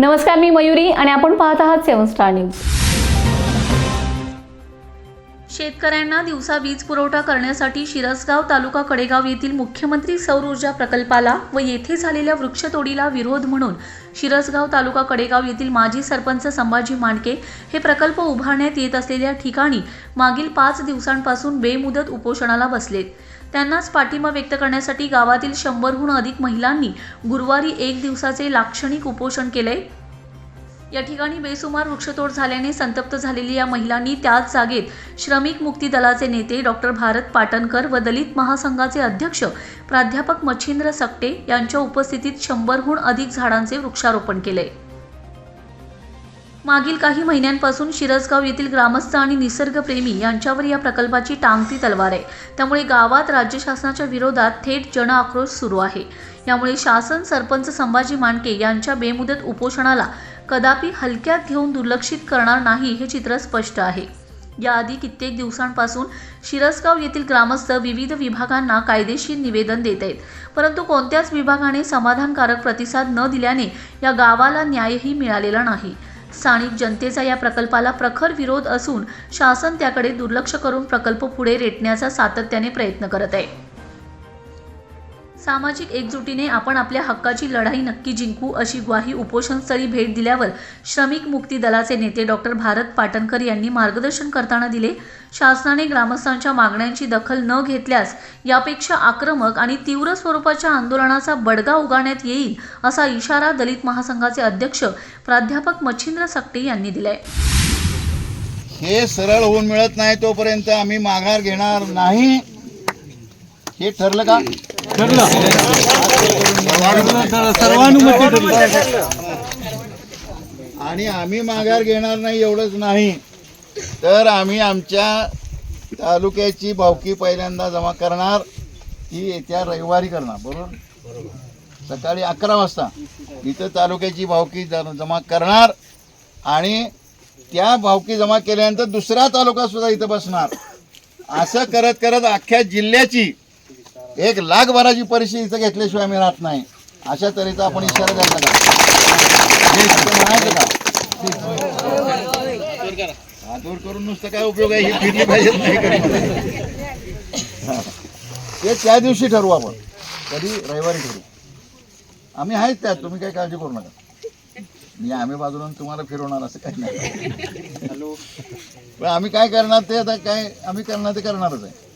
नमस्कार मी मयुरी आणि आपण पाहत आहात सेवन स्टार न्यूज. शेतकऱ्यांना दिवसा वीज पुरवठा करण्यासाठी शिरसगाव तालुका कडेगाव येथील मुख्यमंत्री सौर ऊर्जा प्रकल्पाला व येथे झालेल्या वृक्षतोडीला विरोध म्हणून शिरसगाव तालुका कडेगाव येथील माजी सरपंच संभाजी मांडके हे प्रकल्प उभारण्यात येत असलेल्या ठिकाणी मागील पाच दिवसांपासून बेमुदत उपोषणाला बसलेत. त्यांनाच पाठिंबा व्यक्त करण्यासाठी गावातील शंभरहून अधिक महिलांनी गुरुवारी एक दिवसाचे लाक्षणिक उपोषण केले. या ठिकाणी बेसुमार वृक्षतोड झाल्याने संतप्त झालेली या महिलांनी त्याच जागेत श्रमिक मुक्ती दलाचे नेते डॉक्टर भारत पाटणकर व दलित महासंघाचे अध्यक्ष प्राध्यापक मच्छिंद्र सकटे यांच्या उपस्थितीत शंभरहून अधिक झाडांचे वृक्षारोपण केले. मागील काही महिन्यांपासून शिरसगाव येथील ग्रामस्थ आणि निसर्गप्रेमी यांच्यावर या प्रकल्पाची टांगती तलवार आहे. त्यामुळे गावात राज्य शासनाच्या विरोधात थेट जन आक्रोश सुरू आहे. यामुळे शासन सरपंच संभाजी मांडके यांच्या बेमुदत उपोषणाला कदापि हलक्यात घेऊन दुर्लक्षित करणार नाही हे चित्र स्पष्ट आहे. याआधी कित्येक दिवसांपासून शिरसगाव येथील ग्रामस्थ विविध विभागांना कायदेशीर निवेदन देत आहेत. परंतु कोणत्याच विभागाने समाधानकारक प्रतिसाद न दिल्याने या गावाला न्यायही मिळालेला नाही. स्थानिक जनतेचा या प्रकल्पाला प्रखर विरोध असून शासन त्याकडे दुर्लक्ष करून प्रकल्प पुढे रेटण्याचा सातत्याने प्रयत्न करत आहे. सामाजिक एकजुटीने आपण आपल्या हक्काची लढाई नक्की जिंकू अशी ग्वाही उपोषणस्थळी भेट दिल्यावर श्रमिक मुक्ती दलाचे नेते डॉक्टर भारत पाटणकर यांनी मार्गदर्शन करताना दिले. शासनाने ग्रामस्थांच्या मागण्यांची दखल न घेतल्यास यापेक्षा आक्रमक आणि तीव्र स्वरूपाच्या आंदोलनाचा बडगा उगाण्यात येईल असा इशारा दलित महासंघाचे अध्यक्ष प्राध्यापक मच्छिंद्र सकटे यांनी दिलाय. हे सरळ होऊन मिळत नाही तोपर्यंत आम्ही माघार घेणार नाही. हे ठरलं का? ठरलं आणि आम्ही माघार घेणार नाही एवढंच नाही. तर आम्ही आमच्या तालुक्याची भावकी पहिल्यांदा जमा करणार. ती येत्या रविवारी करणार बरोबर? सकाळी अकरा वाजता इथं तालुक्याची भावकी जमा करणार. आणि त्या भावकी जमा केल्यानंतर दुसरा तालुका सुद्धा इथं बसणार. असं करत करत अख्ख्या जिल्ह्याची एक लाख भराची परिस्थिती इथं घेतल्याशिवाय आम्ही राहत नाही. अशा तऱ्हेचा आपण इशारा द्यायचा का हे का? हातवर करून नुसतं काय उपयोग आहे? हे फिरली पाहिजेत नाही. हा. ते त्या दिवशी ठरवू आपण. कधी? रविवारी ठरवू. आम्ही आहेत त्यात तुम्ही काही काळजी करू नका. मी आम्ही बाजूला तुम्हाला फिरवणार असं काही नाही. पण आम्ही काय करणार ते आता काय? आम्ही करणार ते करणारच आहे.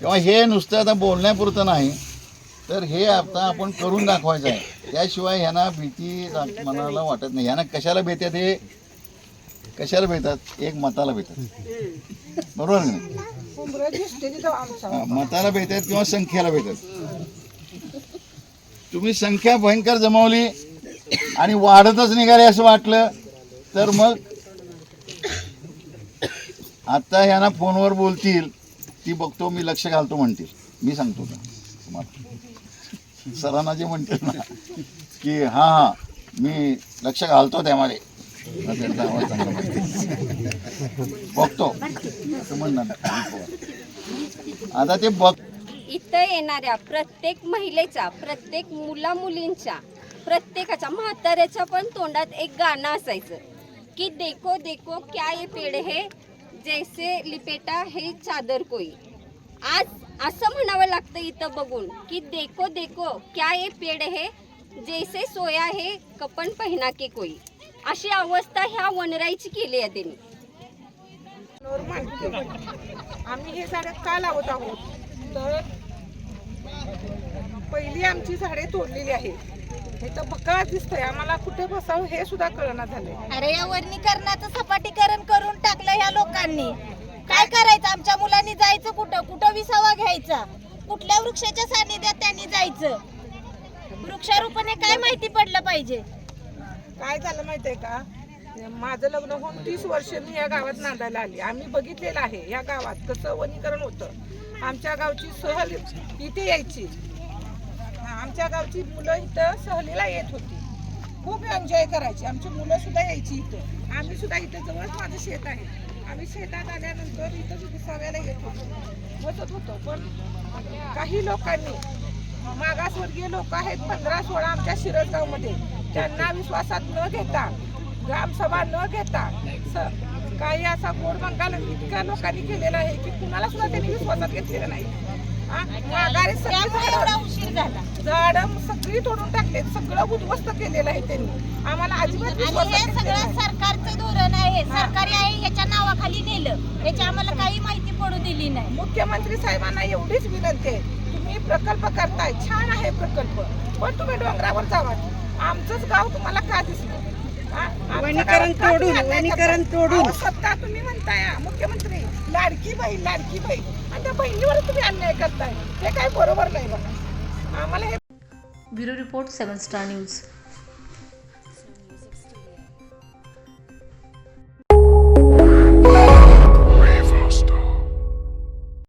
तेव्हा हे नुसतं आता बोलण्यापुरतं नाही तर हे आता आपण करून दाखवायचं आहे. त्याशिवाय ह्यांना भीती मनाला वाटत नाही. ह्यांना कशाला भेटतात हे? कशाला भेटतात एक मताला भेटतात बरोबर ना मताला भेटतात किंवा संख्येला भेटतात तुम्ही संख्या भयंकर जमावली आणि वाढतच निघाले असं वाटलं तर मग आता ह्यांना फोनवर बोलतील. ती बघतो मी लक्ष घालतो म्हणतील मी सांगतो का तुम्हाला सरांना जे म्हणतील ना की हा हां मी लक्ष घालतो त्यामध्ये बघतो. असं म्हणणार आता ते बघ. इथं येणाऱ्या प्रत्येक महिलेचा प्रत्येक मुला मुलींचा प्रत्येकाच्या म्हाताऱ्याच्या पण तोंडात एक गाणं असायचं की देखो देखो क्या ये पेड़ हे? जैसे लिपेटा हे चादर कोई। आज असं म्हणावं लागतं इथं बघून की देखो देखो क्या ये पेड़ हे? जैसे सोया हे कपन पहिना के कोई। अशी अवस्था ह्या वनराईची केली आहे त्यांनी. आम्ही हे झाड का लावत आहोत? तर पहिली आमची झाडे तोडलेली आहेत. हे तर बकाळ दिसतंय. आम्हाला कुठे बसावं हे सुद्धा कळना झालंय. अरे या वनीकरणाचं सपाटीकरण करून टाकलं ह्या लोकांनी. काय करायचं? आमच्या मुलांनी जायचं कुठं? कुठं विसावा घ्यायचा? कुठल्या वृक्षाच्या सानिध्यात त्यांनी जायचं? वृक्षारोपण हे काय माहिती पडलं पाहिजे? काय झालं माहितीये का? माझं लग्न होऊन तीस वर्ष मी या गावात नांदायला आली. आम्ही बघितलेलं आहे या गावात कसं वनीकरण होतं. आमच्या गावची सहल इथे यायची. आमच्या गावची मुलं इथं सहलीला येत होती. खूप एन्जॉय करायची. आमची मुलं सुद्धा यायची इथं. आम्ही सुद्धा इथं जवळच माझं शेत आहे. आम्ही शेतात आल्यानंतर इथं विसाव्याला येत होतो. बसत होतो. पण काही लोकांनी मागासवर्गीय लोक आहेत पंधरा सोळा आमच्या शिरसगावमध्ये. त्यांना विश्वासात न घेता ग्रामसभा न घेता स- काही असा गोड मंगाल इतक्या लोकांनी केलेला आहे की कुणाला सुद्धा त्यांनी विश्वासात घेतलेलं नाही. माघारी एवढा उशीर झाला. झाडं सगळी तोडून टाकले सगळं उद्ध्वस्त केलेलं आहे त्यांनी. आम्हाला अजिबात आणि हे सगळं. सरकारचं धोरण आहे. सरकारी आहे याच्या नावाखाली नेलं. याची आम्हाला काही माहिती पडू दिली नाही. मुख्यमंत्री साहेबांना एवढीच विनंती आहे तुम्ही प्रकल्प करताय. छान आहे प्रकल्प. पण तुम्ही डोंगरावर जावा. आमचंच गाव तुम्हाला का दिसलं? वनीकरण तोडून, वनीकरण? तोडून. सत्ता तुम्ही म्हणताय हा, मुख्यमंत्री. लाडकी बहीण लाडकी बहीण. आणि त्या बहिणीवर तुम्ही अन्याय करताय. हे काय बरोबर नाही बघा. आम्हाला हे bureau report seven star news.